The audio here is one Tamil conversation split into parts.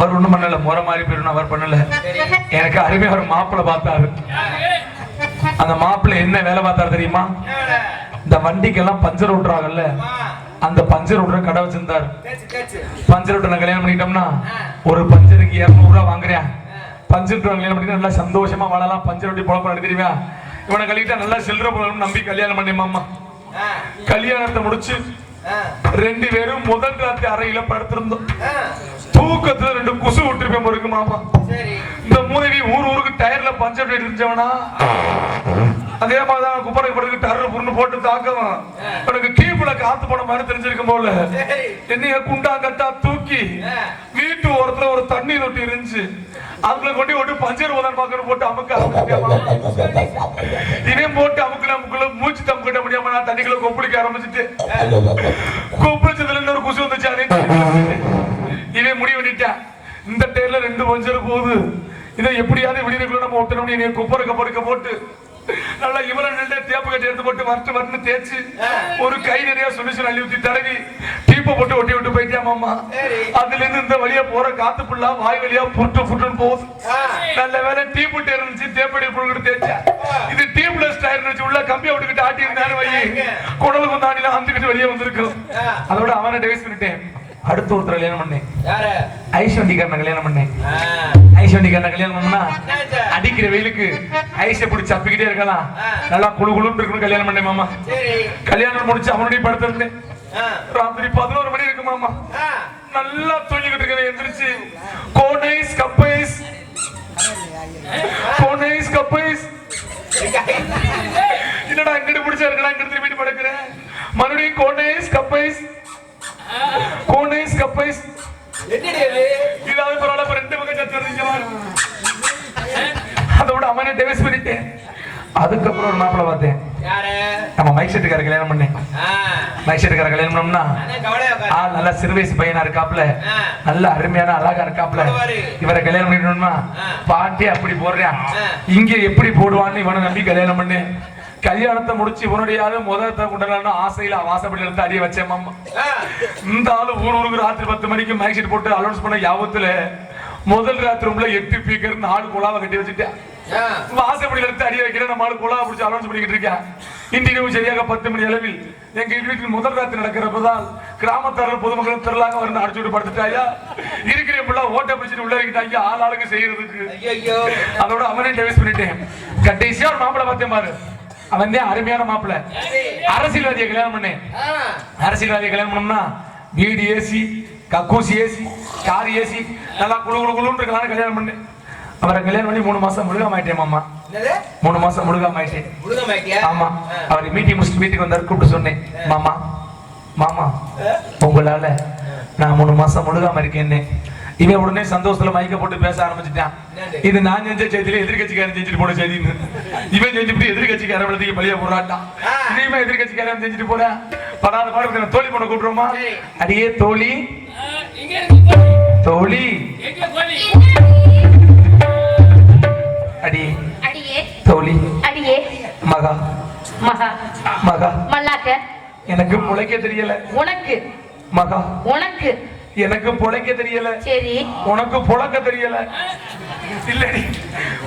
அவர் ஒண்ணும் பண்ணல முறை மாறி போயிடும் அவர் பண்ணல. எனக்கு அருமையா ஒரு மாப்பிள்ள பார்த்தாரு. அந்த மாப்பிள்ளை என்ன வேலை பார்த்தாரு தெரியுமா? இந்த வண்டிக்கெல்லாம் பஞ்சர் விட்டுறாங்கல்ல அந்த பஞ்சர் விடுற கடை வச்சிருந்தாரு. பஞ்சர் விட்டு கல்யாணம் பண்ணிட்டோம்னா ஒரு பஞ்சருக்கு இருநூறு ரூபா வாங்குறேன். பஞ்சர் விட்டு கல்யாணம் பண்ணிட்டு நல்லா சந்தோஷமா வாழலாம். பஞ்சர் விட்டு பொழப்ப நடத்திடுவியா இவனை கழிக்கிட்டா நல்லா சில்லற போகணும்னு நம்பி கல்யாணம் பண்ணியம்மா கல்யாணத்தை முடிச்சு ரெண்டு பேரும் முதல் ராத்திரி அறையில படுத்திருந்தோம். தூக்கத்துல ரெண்டு குசு விட்டுருப்பேன் மாமா. இந்த மூதவி ஊர் ஊருக்கு டயர்ல பஞ்சர் இருந்துச்சவனா? அதே மாதிரிதான் குப்பரை படுக்கு டர்ரு புண்ணு போட்டு தாக்குவான் உனக்கு கீப்புல காத்து போன மாதிரி தெரிஞ்சிருக்கும் போல. என்னைய குண்டா கட்டா தூக்கி வீட்டு ஓரத்துல ஒரு தண்ணி தொட்டி இருந்துச்சு. அதுல கொண்டு விட்டு பஞ்சர் உதன் பாக்கணும் போட்டு அமுக்க அமுக்க இவன் போட்டு அமுக்குல அமுக்குல மூச்சு தம் கட்ட முடியாம நான் தண்ணிக்குள்ள கொப்பளிக்க ஆரம்பிச்சுட்டு கொப்பளிச்சதுல ஒரு குசு வந்துச்சு அதே இந்த டேர்ல ரெண்டு பஞ்சர் போகுது. இதை எப்படியாவது விடியறதுக்குள்ள நம்ம ஒட்டணும் நீ குப்பரை கப்பருக்க போட்டு நல்லா இவரை நல்ல தேப்பு கட்டி எடுத்து போட்டு வரட்டு வரட்டு தேய்ச்சு ஒரு கை நிறைய சொல்யூஷன் அள்ளி ஊத்தி தடவி டீப்பை போட்டு ஒட்டி விட்டு போயிட்டியா மாமா? சரி. அதுல இருந்து இந்த வழியா போற காத்து புல்லா வாய் வழியா புட்டு புட்டுன்னு போகுது. நல்ல வேலை டீப்பு இருந்துச்சு தேப்படி புழுங்கிட்டு தேய்ச்சா. இது டீப்லெஸ் டயர் வச்சு உள்ள கம்பியை விட்டுக்கிட்டு ஆட்டி இருந்தாலும் வை குடலுக்கு தாண்டில அந்துக்கிட்டு வெளியே வந்திருக்கும் ஆ. அதோட அவனை டிவைஸ் பண்ணிட்டேன். அடுத்த ஒருத்தர் கல்யாணம் பண்ணேன்? ஐஸ்வண்டிக்காரனை கல்யாணம் பண்ணேன். ஐஸ்வண்டிக்காரனை கல்யாணம் பண்ணா? அடிக்கிற வெயிலுக்கு ஐஸை பிடிச்சி அப்பிக்கிட்டே இருக்கலாம். நல்லா குழு குழுன்னு இருக்கணும் கல்யாணம் பண்ணேன் மாமா. கல்யாணம் முடிச்சு அவனுடைய படுத்திருந்தேன் ராத்திரி பதினோரு மணி இருக்கு மாமா. நல்லா தூங்கிக்கிட்டு இருக்கிறேன் எந்திரிச்சு. கோனைஸ் கப்பைஸ். கோனைஸ் கப்பைஸ். என்னடா இங்கிட்டு பிடிச்சா இருக்கடா இங்கிட்டு திரும்பிட்டு படுக்கிறேன். மறுபடியும் கோனைஸ் கப்பைஸ். இது? இதாவது பரவாயில்ல இப்ப ரெண்டு பக்கம் சத்து வருதுங்க அதோட அவனே டிவைஸ் பண்ணிட்டேன் அதுக்கப்புறம் ஒரு மாப்பிளை பார்த்தேன் யாரு? நம்ம மைக் செட்டுக்கார கல்யாணம் பண்ணேன் மைக் செட்டுக்கார கல்யாணம் பண்ணோம்னா. ஆள் நல்ல சிறு வயசு பையனா இருக்காப்ல. நல்ல அருமையான அழகா இருக்காப்ல. இவரை கல்யாணம் பண்ணிடணும்னா. பாட்டி அப்படி போடுறான். இங்க எப்படி போடுவான்னு இவனை நம்பி கல்யாணம் பண்ணு கல்யாணத்தை முடிச்சு ஆளு முதலத்தை கொண்டாடணும் ஆசையில வாசப்படி எடுத்து அடிய வச்சேன் மாமா. இந்த ஆளு ஊர் ஊருக்கு ராத்திரி பத்து மணிக்கு மைக் போட்டு அலௌன்ஸ் பண்ண யாபத்துல முதல் ராத்திரி ரூம்ல எட்டு பீக்கர் நாலு குழாவை கட்டி வச்சுட்டேன் வாசப்படி எடுத்து அடிய வைக்கிறேன் நம்ம ஆளு குழாவை பிடிச்சி அலௌன்ஸ் பண்ணிக்கிட்டு இருக்கேன். இன்றைக்கு சரியாக பத்து மணி அளவில் எங்க வீட்டில் முதல் ராத்திரி நடக்கிறப்பதான் கிராமத்தார்கள் பொதுமக்கள் திரளாக வந்து அடிச்சு விட்டு படுத்துட்டாயா இருக்கிற பிள்ளை ஓட்ட பிடிச்சிட்டு உள்ள இருக்கிட்டாங்க ஆள் ஆளுக்கு செய்யறதுக்கு. அதோட அவனே டிவைஸ் பண்ணிட்டேன். கடைசியா ஒரு மாப்பிளை பார்த்தேன் பாரு. அவன் தான் அருமையான மாப்பிளை அரசியல்வாதியை கல்யாணம் பண்ணேன். அரசியல்வாதியை கல்யாணம் பண்ணோம்னா வீடு ஏசி கக்கூசி ஏசி கார் ஏசி நல்லா குழு குழு குழுன்னு இருக்கலாம்னு கல்யாணம் பண்ணேன். அவரை கல்யாணம் பண்ணி மூணு மாசம் முழுகாம ஆயிட்டேன் மாமா? மூணு மாசம் முழுகாம ஆயிட்டேன்? ஆமா. அவர் மீட்டிங் முடிச்சுட்டு வீட்டுக்கு வந்தாரு கூப்பிட்டு சொன்னேன். மாமா மாமா உங்களால நான் மூணு மாசம் முழுகாம இருக்கேன்னு இவன் உடனே சந்தோஷத்துல மைக்க போட்டு பேச ஆரம்பிச்சுட்டான்? இது நான் செஞ்ச செய்தியில எதிர்கட்சிக்காரன் செஞ்சுட்டு போன செய்தின்னு. இவன் செஞ்சுட்டு எதிர்கட்சிக்காரன் விளத்துக்கு பழிய போறாட்டான் ஆ. இதையுமே எதிர்கட்சிக்காரன் செஞ்சுட்டு போறேன் படாத பாடு தோழி பண்ண கூப்பிடுறோமா. அடியே தோழி. தோழி? அடி அடியே. தோழி. அடியே. மகா. மகா. மகா. மல்லாக்க எனக்கு முளைக்க தெரியல. உனக்கு. மகா. உனக்கு. எனக்கு பொழைக்க தெரியல. சரி. உனக்கு பொழக்க தெரியல. இல்லடி.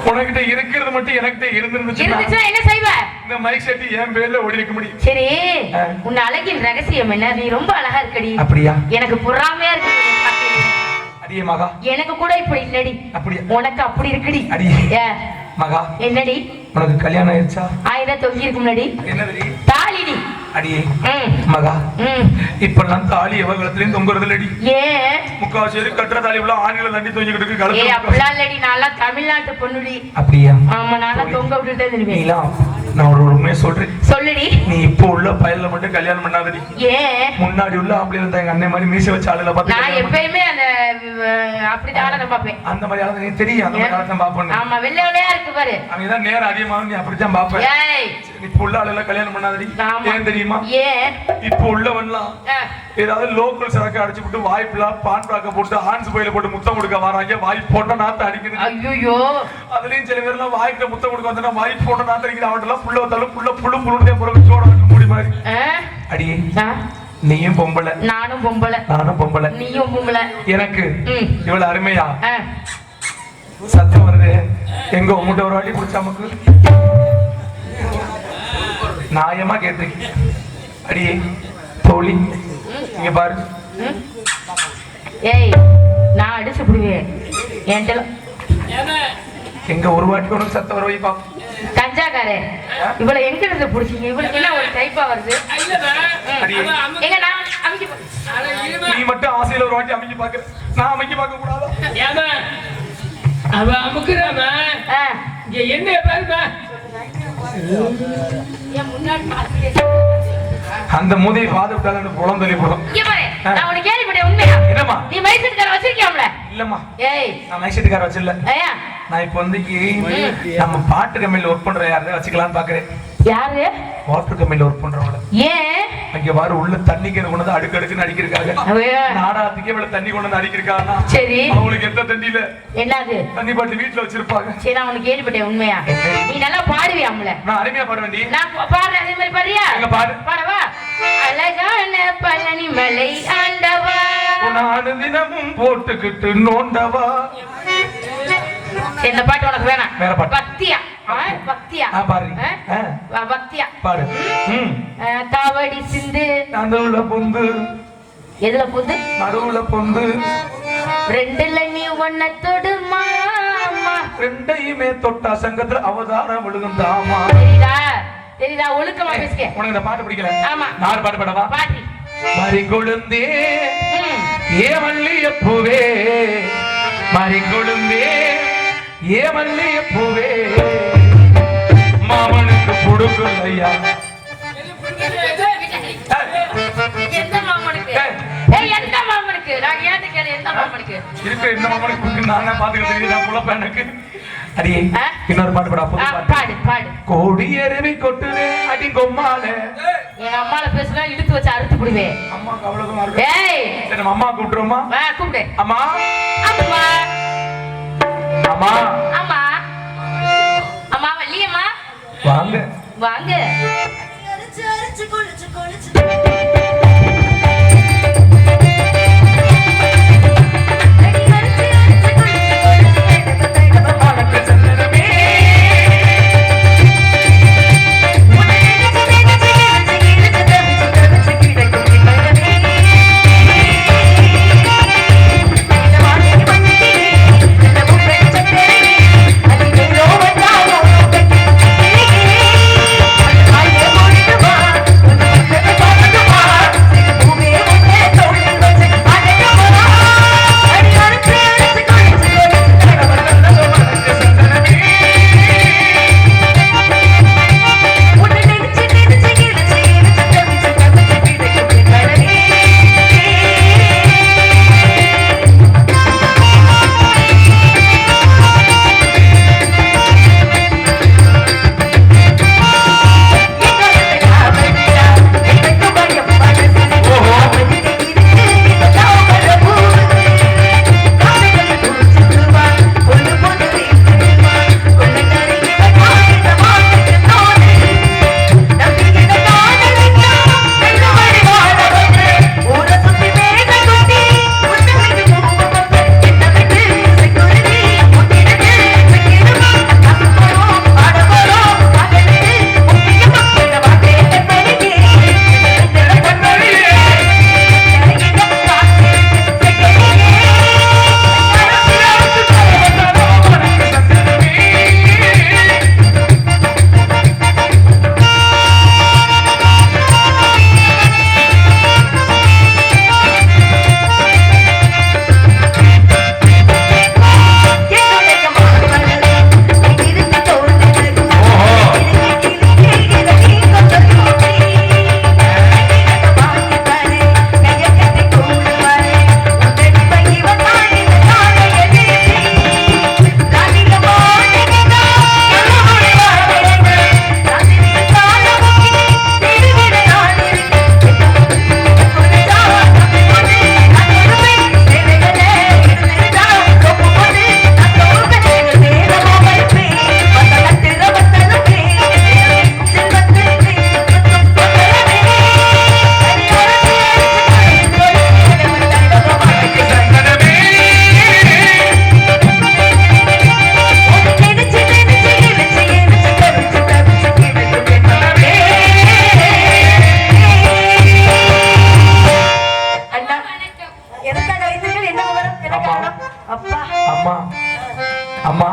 உனக்கிட்ட இருக்கிறது மட்டும் எனக்கிட்ட இருந்துச்சுன்னா என்ன செய்வ? இந்த மைக் செட் என் பேர்ல ஓடி இருக்க முடியும். சரி. உன் அழகின் ரகசியம் என்ன? நீ ரொம்ப அழகா இருக்கடி. அப்படியா? எனக்கு பொறாமையா இருக்கு. அடியே மகா. எனக்கு கூட இப்படி இல்லடி. அப்படியா? உனக்கு அப்படி இருக்குடி. அடியே. ஏ, மகா. என்னடி? உனக்கு கல்யாணம் ஆயிடுச்சா? ஆயிரம் தொங்கி இருக்கும்லடி என்னது தாலிடி. அடியே மகா. ம். இப்பெல்லாம் தாலி எவ கழுத்துலயும் தொங்குறது இல்லடி ஏன் முக்காவாசி பேரு கட்டுற தாலி எல்லாம் ஆண்களை தண்ணி தொங்கிக்கிட்டு இருக்கு அப்படிலாம் இல்லடி. நான்லாம் தமிழ்நாட்டு பொண்ணுடி. அப்படியா? ஆமா நான்லாம் தொங்க விட்டுட்டே நீலாம் நான் ஒரு உண்மையை சொல்றேன். சொல்லுடி. நீ இப்போ உள்ள பயல்ல மட்டும் கல்யாணம் பண்ணாதடி. ஏன்? முன்னாடி உள்ள ஆம்பளை இருந்தா எங்க அண்ணன் மாதிரி மீசை வச்ச ஆளுல பார்த்து நான். எப்பயுமே அந்த அஹ், அப்படிதான் ஆளை பார்ப்பேன். அந்த மாதிரி ஆளுங்க எனக்கு தெரியும். அந்த மாதிரி ஆளை தான் பாப்பேன் ஆமா வெள்ளை வெள்ளையா இருக்கு பாரு. அவங்க தான் நேரம் அதிகமாக நீ அப்படித்தான் பாப்பேன் ஏய். இப்ப உள்ள ஆளுல கல்யாணம் பண்ணாதடி. ஏன் தெரியுமா? ஏன்? இப்ப உள்ளவன்லாம் ஏதாவது லோக்கல் சரக்கு அடிச்சு விட்டு வாய்ப்புலாம் பான் பிளாக்க போட்டு ஆன்ஸ் பையில போட்டு முத்தம் கொடுக்க வராங்க. வாய் போட்ட நாத்த அடிக்குது ஐயையோ. அதுலயும் சில பேர் எல்லாம் வாய்க்குல முத்தம் கொடுக்க வந்தா வாய் போட்ட நாத்த அடிக்குது. அவன் எல்லாம் புள்ள வந்தாலும் புள்ள புழு புழுந்தே பிறகு சோட மூடி மாதிரி. அடியே நீயும் பொம்பளை. நானும் பொம்பளை. நானும் பொம்பளை. நீயும் பொம்பளை. எனக்கு. இவ்வளவு அருமையா? சத்தம் வருது. எங்க உங்ககிட்ட ஒரு வாட்டி பிடிச்ச நமக்கு? நியாயமா கேட்டிருக்கீங்க. அடியே தோழி இங்க பாரு. ஏய் நான் அடிச்சு புடுவேன். என்கிட்ட எங்க ஒரு வாட்டி உனக்கு சத்தம் வர வைப்பா கஞ்சாக்காரே இவ்வளவு எங்க இருந்து புடிச்சீங்க? இவளுக்கு என்ன ஒரு டைப்பா வருது? எங்க நான் அமைக்க நீ மட்டும் ஆசையில ஒரு வாட்டி அமைக்க பாக்க நான் அமைக்க பார்க்க கூடாதா? ஏமா அவ அமுக்குறாமா. இங்க என்ன பாருமா. என் முன்னாடி. அந்த மூதையை பாது விட்டாலும் புலம் தள்ளி போடும் நான் உனக்கு கேள்விப்பட்டேன் உண்மையா என்னம்மா? நீ மைசூர்கார வச்சிருக்கியாம்ல? இல்லம்மா. ஏய். நான் மைசூட்டுக்கார வச்சிடல ஏயா? நான் இப்போ வந்து நம்ம பாட்டு கம்பெனில ஒர்க் பண்ற யாரையும் வச்சுக்கலாம்னு பாக்குறேன். யாரு? வாட்டர் கம்பெனில ஒர்க் பண்றவங்கள. ஏன்? அங்க பாரு உள்ள தண்ணி கேன் கொண்டு வந்து அடுக்கு அடுக்குன்னு அடிக்கிருக்காங்க. அவ- நாடாத்துக்கே இவ்வளவு தண்ணி கொண்டு வந்து அடிக்கிருக்காங்கன்னா சரி. அவங்களுக்கு எந்த தண்ணியில? என்னது? தண்ணி பாட்டு வீட்டுல வச்சிருப்பாங்க. சரி நான் உனக்கு கேள்விப்பட்டேன் உண்மையா? நீ நல்லா பாடுவியாம்ல நான் அருமையா பாட வேண்டி நான் பாடுறேன் அதே மாதிரி பாடுறியா? எங்க பாடு. பாடவா? அழகான பழனி மலை ஆண்டவா. நாலு தினமும் போட்டுக்கிட்டு நோண்டவா. இந்த பாட்டு உனக்கு வேணாம். வேற பாட்டு. பக்தியா? ஆ, பக்தியா? பாரு. காவடி சிந்து. நடுவுல பொந்து. எதுல புது நடுவுல பொந்து. ரெண்டுல நீ ஒன்ன தொடு மாமா ரெண்டையுமே தொட்டா சங்கத்துல அவதாரம் விழுகுந்தாமா தெரியுதா? தெரியுதா? ஒழுக்கமா பேசுக உனக்கு இந்த பாட்டு பிடிக்கல? ஆமா. நான் பாட்டு பாடவா? பாட்டி மறி கொழுந்தே ம். ஏ மல்லிய பூவே மறி கொழுந்தே ஏ மல்லிய பூவே? மாமனுக்கு புடுக்கலையா எந்த மாமனுக்கு? எந்த மாமனுக்கு? நான் ஏன் கேட்கிறேன் எந்த மாமனுக்கு? இருக்க இந்த மாமனுக்கு தான் பாத்துக்கிட்டு தெரியுது? நான் புலப்ப எனக்கு. அடியே? இன்னொரு பாட்டு பாடா புது பாடு. பாடு கோடி எருவி கொட்டுதே அடி கொம்மால எங்க அம்மால பேசுனா இழுத்து வச்சு அறுத்து விடுவேன் அம்மாக்கு ஏய். நம்ம அம்மா கூப்பிட்டுருமா வா கூப்பிடு. அம்மா. அம்மா. அம்மா. அம்மா. அம்மா வள்ளியம்மா. வாங்க. வாங்க. அம்மா. அப்பா. அம்மா. அம்மா.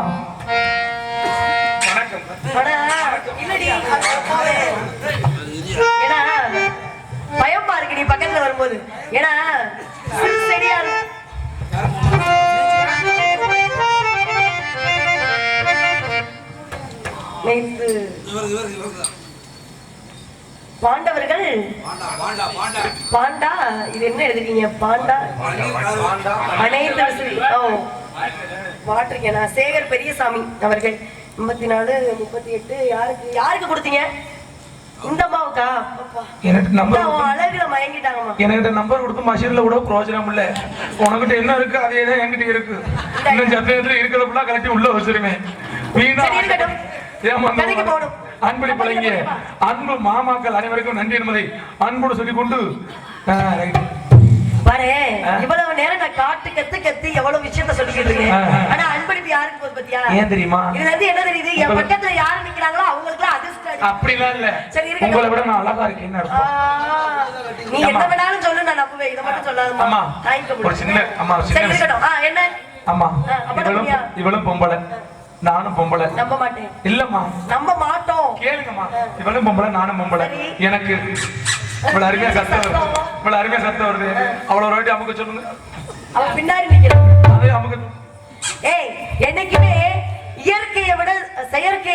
பயமா இருக்கு நீ பக்கத்துல வரும்போது. ஏன்னா சரியா இருக்கு பாண்டவர்கள். பாண்டா இது என்ன எழுதுறீங்க பாண்டா? அனைத்து வாட்டிருக்கேன் நான் சேகர் பெரியசாமி அவர்கள். எண்பத்தி நாலு முப்பத்தி எட்டு யாருக்கு யாருக்கு கொடுத்தீங்க? இந்த அம்மாவுக்கா. எனக்கு நம்பர் அழகுல மயங்கிட்டாங்கம்மா. என்கிட்ட நம்பர் கொடுத்து மஷீன்ல கூட பிரோஜனம் இல்ல. உனக்கிட்ட என்ன இருக்கு? அதே தான் என்கிட்ட இருக்கு. இன்னும் சத்தியத்துல இருக்கிறத ஃபுல்லா கலட்டி உள்ள வச்சிருவேன். வீணா. ஏமாந்த கதைக்கு போகணும். அன்பளி பழங்கிய அன்பு மாமாக்கள் அனைவருக்கும் நன்றி என்பதை அன்போடு சொல்லிக் கொண்டு. பாரு இவ்வளவு நேரம் நான் காட்டு கத்து கத்து எவ்வளவு விஷயத்த சொல்லிக்கிட்டு இருக்கேன். ஆனா அன்பளிப்பு யாருக்கு போகுது பத்தியா? ஏன் தெரியுமா? இதுல இருந்து என்ன தெரியுது? என் பக்கத்துல யாரு நிக்கிறாங்களோ அவங்களுக்கு அதிர்ஷ்டம். அப்படிலாம் இல்ல. சரி, இருக்கட்டும். உங்களை விட நான் அழகா இருக்கேன்னு ஆ, அர்த்தம்? நீ என்ன வேணாலும் சொல்லு நான் நம்புவேன். இதை மட்டும் சொல்லாதம்மா. ஒரு சின்ன அம்மா சின்ன என்ன? அம்மா ஆ, அப்ப இவளும்? இவளும் பொம்பளை. நானும் பொம்பளை. நம்ப மாட்டேன். இல்லம்மா. நம்ப மாட்டோம். கேளுங்கம்மா. இவளும் பொம்பளை நானும் பொம்பளை. எனக்கு இவ்வளவு அருமையா சத்தம் வருது. இவ்வளவு அருமையா சத்தம் வருது. அவ்வளவு ஒரு வாட்டி அமுக்க சொல்லுங்க. அவன் பின்னாடி நிக்கிறான் அதே அமுக்க ஏய் என்னைக்குமே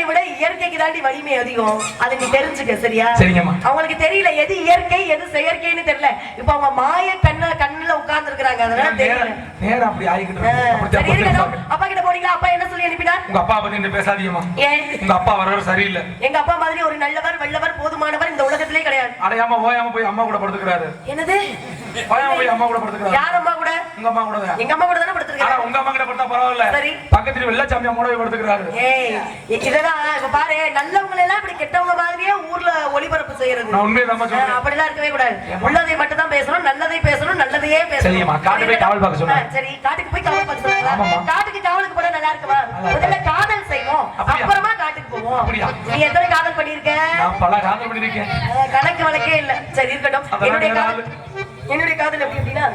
விட இயற்கைக்கு தாண்டி வலிமை அதிகம். அதை நீ தெரிஞ்சுக்க சரியா? சரிங்கம்மா. அவங்களுக்கு தெரியல எது இயற்கை எது செயற்கைன்னு தெரியல. இப்ப அவங்க மாய கண்ண கண்ணுல உட்கார்ந்து இருக்கிறாங்க அதனால தெரியல. நேரம் அப்படி ஆகிக்கிட்டு ஆ, இருக்கு. அப்படித்தான் சரி போட்டு இருக்கட்டும். இருப்பாங்க. அப்பா கிட்ட போனீங்களா? அப்பா என்ன சொல்லி அனுப்பினார்? உங்க அப்பா பத்தி பேசாதீங்கம்மா. உங்க அப்பா வரவர் சரியில்லை. எங்க அப்பா மாதிரி ஒரு நல்லவர் வல்லவர் போதுமானவர் இந்த உலகத்திலே கிடையாது. அடையாம ஓயாம போய் அம்மா கூட படுத்துக்கிறாரு. என்னது? ஓயாம போய் அம்மா கூட படுத்துக்கிறாரு யார் அம்மா கூட? உங்க அம்மா கூட தான். எங்க அம்மா கூட தானே படுத்திருக்காரு? உங்க அம்மா கிட்ட படுத்தா பரவாயில்ல. சரி. பக்கத்துல வெள்ளச்சாமி அம்மா போய் படுத்துக்கிறாரு. ஏய் இதெல்லாம் இப்ப பாரு நல்லவங்க எல்லாம் இப்படி கெட்டவங்க மாதிரியே ஊர்ல ஒளிபரப்பு செய்யறது. நான் உண்மையை தான் ஆ, சொல்றேன். அப்படிலாம் இருக்கவே கூடாது. உள்ளதை மட்டும் தான் பேசணும் நல்லதை பேசணும் நல்லதையே பேசணும். சரிம்மா, காட்டுக்கு போய் காவல் பார்க்க சொன்னாங்க. ஆ, சரி காட்டுக்கு போய் காவல் பார்க்க. காட்டுக்கு காவலுக்கு போனா நல்லா இருக்குமா. முதல்ல காதல் செய்வோம்? அப்புறமா காட்டுக்கு போவோம்? நீ எத்தனை காதல் பண்ணிருக்க நான் பல காதல் பண்ணிருக்கேன் கணக்கு வழக்கே இல்ல. சரி இருக்கட்டும். என்னுடைய காதல் என்னுடைய காதல் எப்படி அப்படின்னா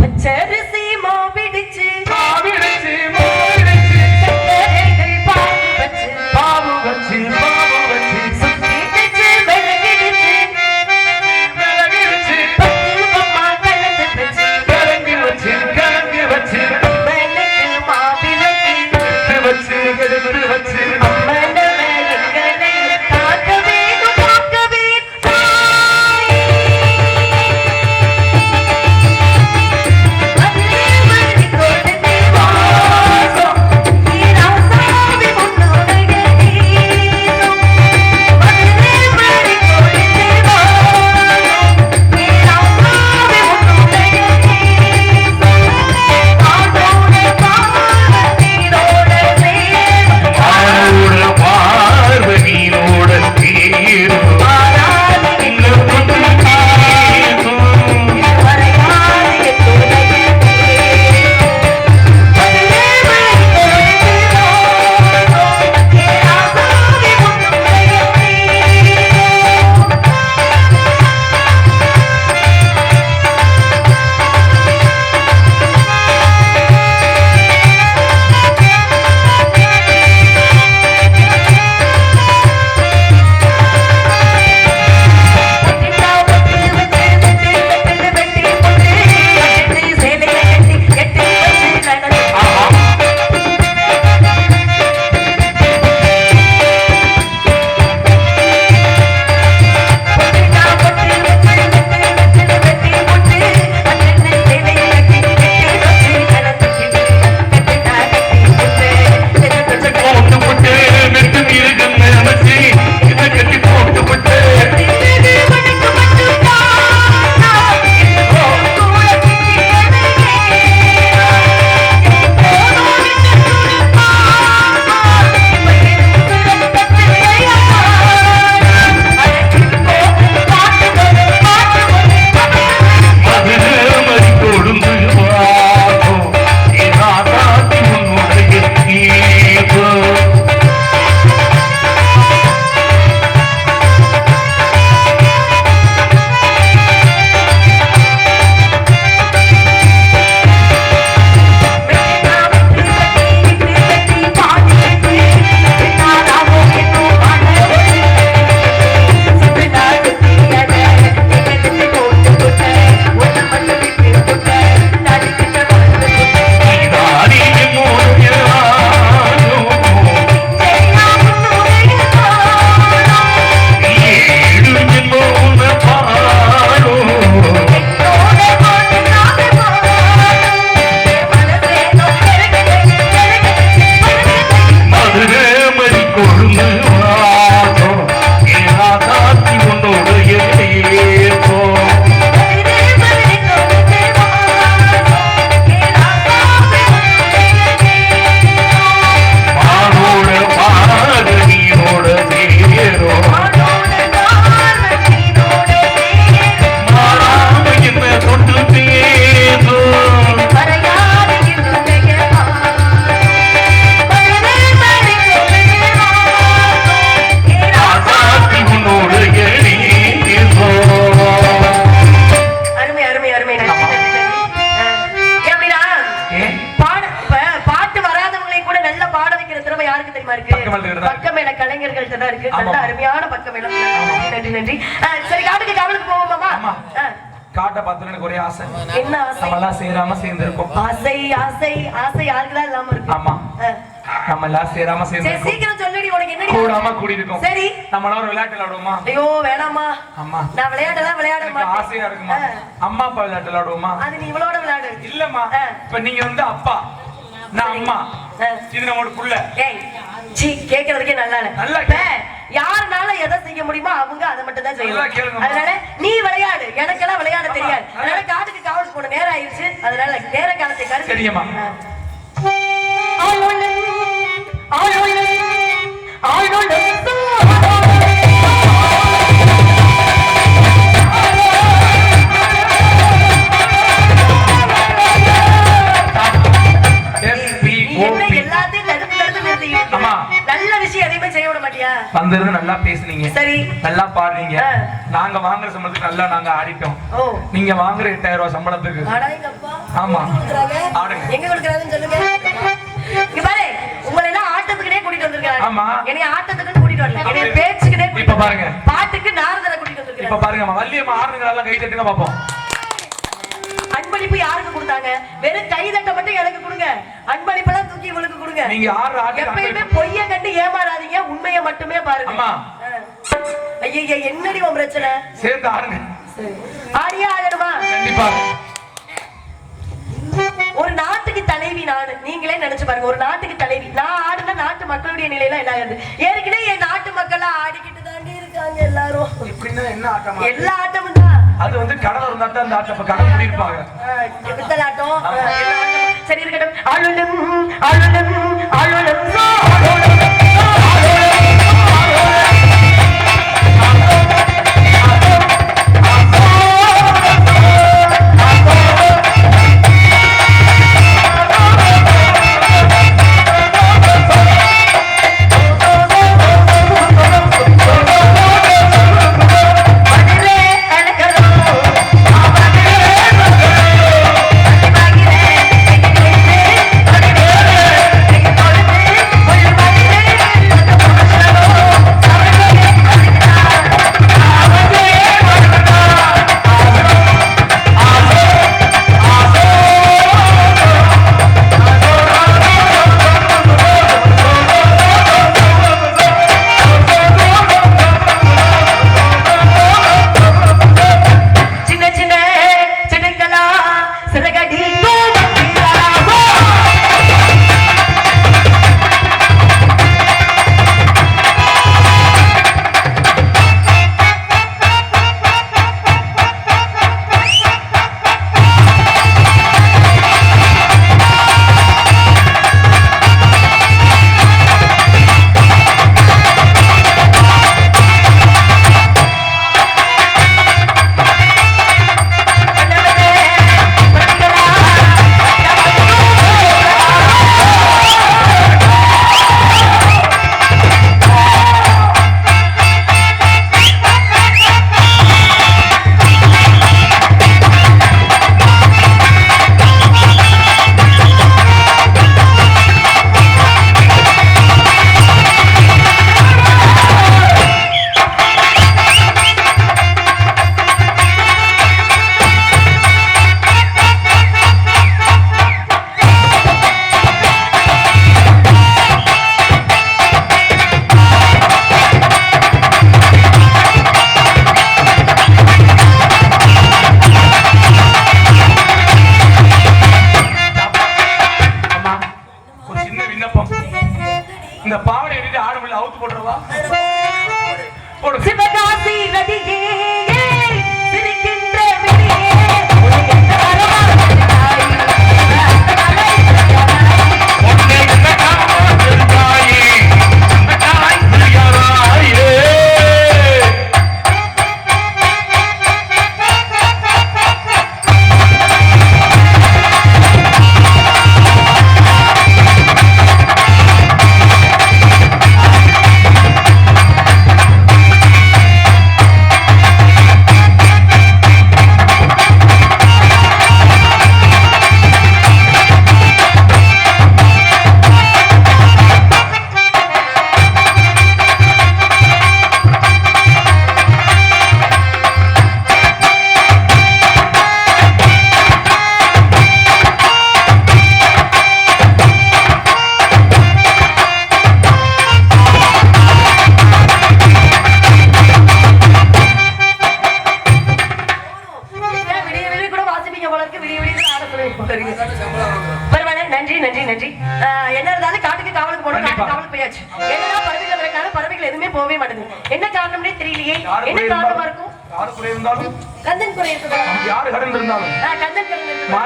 பச்சரிசி மாவிடிச்சு, மாவிடிச்சு, சேராம சேர்ந்து சீக்கிரம் சொல்லடி உனக்கு என்னடி கூடாம கூடி இருக்கோம் சரி. நம்ம எல்லாம் ஒரு விளையாட்டு விளையாடுவோமா? ஐயோ வேணாமா அம்மா. நான் விளையாட்டெல்லாம் விளையாட எனக்கு மாட்டேன். ஆசையா இருக்குமா? ஆ. அம்மா அப்பா விளையாட்டு விளையாடுவோமா? அது நீ இவளோட விளையாடு. இல்லம்மா. ஆ. இப்ப நீங்க வந்து அப்பா. நான் அம்மா. ஆ. இது நம்மளோட புள்ள. ஏய் சீ கேக்குறதுக்கே நல்லா இல்ல. நல்லா இப்ப யாருனால எதை செய்ய முடியுமோ அவங்க அதை மட்டும் தான் செய்யணும். அதனால நீ விளையாடு. எனக்கெல்லாம் விளையாட. தெரியாது. அதனால காட்டுக்கு காவலுக்கு போன நேரம் ஆயிடுச்சு. அதனால நேர காலத்தை கருத்து சரியம்மா. வந்திருந்து நல்லா பேசுனீங்க. சரி. நல்லா பாடுறீங்க. நாங்க வாங்குற சம்பளத்துக்கு நல்லா நாங்க ஆடிட்டோம். நீங்க வாங்குற எட்டாயிரம் ரூபாய் சம்பளத்துக்கு. ஆமா. ஆடுங்க. எங்க கொடுக்குறாங்கன்னு சொல்லுங்க இங்க பாரு உங்களை எல்லாம் ஆட்டத்துக்குனே கூட்டிட்டு வந்திருக்காங்க ஆமா. என்னைய ஆட்டத்துக்கு கூட்டிட்டு வரல. என்னைய பேச்சுக்குனே இப்ப பாருங்க. பாட்டுக்கு நாரதரை கூட்டிட்டு இப்ப வந்திருக்காங்க பாருங்க வள்ளியம்மா ஆடுறதுல கை தட்டுங்க பாப்போம். அன்பளிப்பு யாருக்கு கொடுத்தாங்க? வெறும் கை தட்ட மட்டும் எனக்கு கொடுங்க. அன்பளிப்பெல்லாம் தூக்கி இவளுக்கு கொடுங்க. நீங்க ஆட்டு எப்பயுமே பொய்ய கண்டு ஏமாறாதீங்க. உண்மையை மட்டுமே பாருங்க. அம்மா. ஐயா என்னடி உன் பிரச்சனை? சேர்ந்து ஆடுங்க. ஆடியே ஆகணுமா கண்டிப்பா. ஒரு நாட்டுக்கு தலைவி நானு. நீங்களே நினைச்சு பாருங்க ஒரு நாட்டுக்கு தலைவி. நான் ஆடுன நாட்டு மக்களுடைய நிலையில என்ன ஆகுது ஏற்கனவே என் நாட்டு மக்கள் ஆடிக்கிட்டு தாண்டி இருக்காங்க எல்லாரும். எப்படின்னா என்ன ஆட்டமா எல்லா ஆட்டமும் தான். அது வந்து கடல் இருந்தா தான் அந்த ஆட்டம் கடல் பித்தல் ஆட்டம். சரி இருக்கட்டும். ஆளுநம் ஆளுநம் ஆளுநம்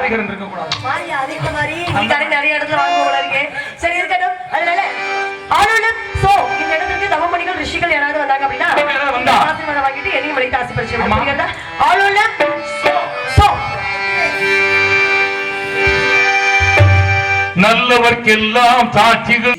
மாறி கடன் இருக்க கூடாது மாறியா அதே மாதிரி நீ கடை நிறைய இடத்துல வாங்க இருக்கு. சரி இருக்கட்டும். அதனால ஆளுநர் சோ இந்த இடத்துக்கு தவமணிகள் ரிஷிகள் யாராவது வந்தாங்க அப்படின்னா ஆசீர்வாதம் வாங்கிட்டு என்னையும் மணிக்கு ஆசை பரிசு ஆமா. புரியுதா? ஆளுநர் சோ சோ நல்லவர்க்கெல்லாம் சாட்சிகள்